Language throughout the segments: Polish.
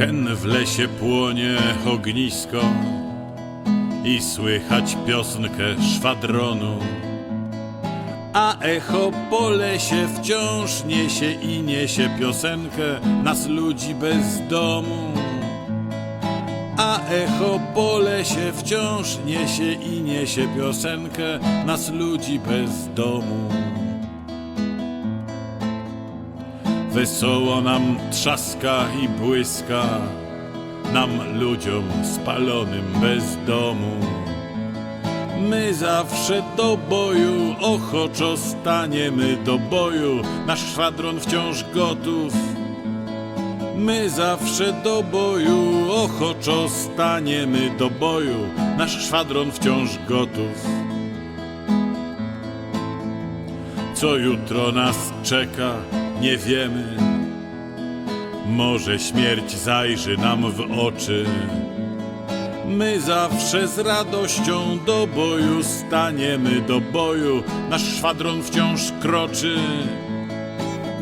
Hen w lesie płonie ognisko i słychać piosenkę szwadronu. A echo po lesie wciąż niesie i niesie piosenkę nas ludzi bez domu. A echo po lesie wciąż niesie i niesie piosenkę nas ludzi bez domu. Wesoło nam trzaska i błyska, nam ludziom spalonym bez domu. My zawsze do boju, ochoczo staniemy do boju, nasz szwadron wciąż gotów. My zawsze do boju, ochoczo staniemy do boju, nasz szwadron wciąż gotów. Co jutro nas czeka, nie wiemy. Może śmierć zajrzy nam w oczy. My zawsze z radością do boju staniemy do boju, nasz szwadron wciąż kroczy.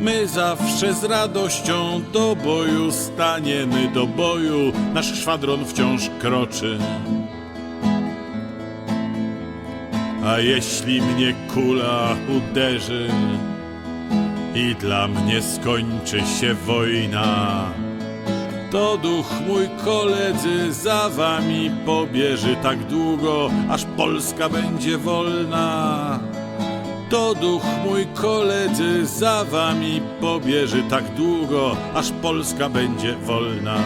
My zawsze z radością do boju staniemy do boju, nasz szwadron wciąż kroczy. A jeśli mnie kula uderzy i dla mnie skończy się wojna, to duch mój koledzy za wami pobierze tak długo, aż Polska będzie wolna. To duch mój koledzy za wami pobierze tak długo, aż Polska będzie wolna.